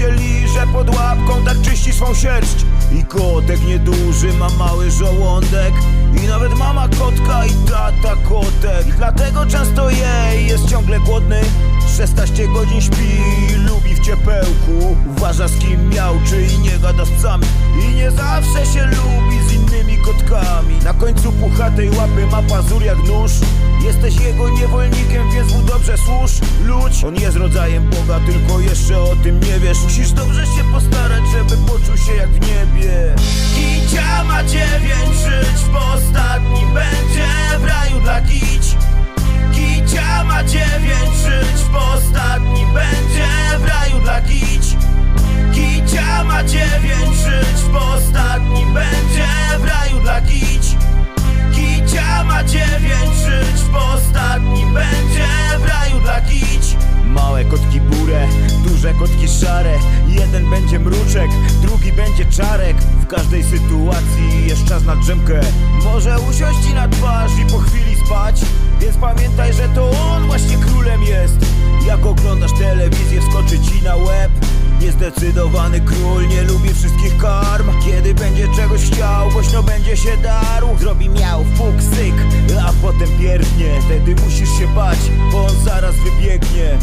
myśli, że pod łapką tak czyści swą sierść. I kotek nieduży ma mały żołądek. I nawet mama kotka i tata kotek. I dlatego często jej jest ciągle głodny. 16 godzin śpi, lubi w ciepełku. Uważa z kim miał, czy i nie gada z psami. I nie zawsze się lubi z innymi kotkami. Na końcu puchatej łapy ma pazur jak nóż. Jesteś jego niewolnikiem, więc mu dobrze służ. Ludź, on jest rodzajem Boga, tylko jeszcze o tym nie wiesz. Musisz dobrze się postarać, żeby poczuł się jak w niebie. Kicia ma dziewięć żyć, w ostatnim kotki szare. Jeden będzie mruczek, drugi będzie czarek. W każdej sytuacji jest czas na drzemkę. Może usiąść ci na twarz i po chwili spać. Więc pamiętaj, że to on właśnie królem jest. Jak oglądasz telewizję, wskoczy ci na łeb. Niezdecydowany król nie lubi wszystkich karm. Kiedy będzie czegoś chciał, głośno będzie się darł. Zrobi miał, fuk, syk, a potem pierdnie. Wtedy musisz się bać, bo on zaraz wybiegnie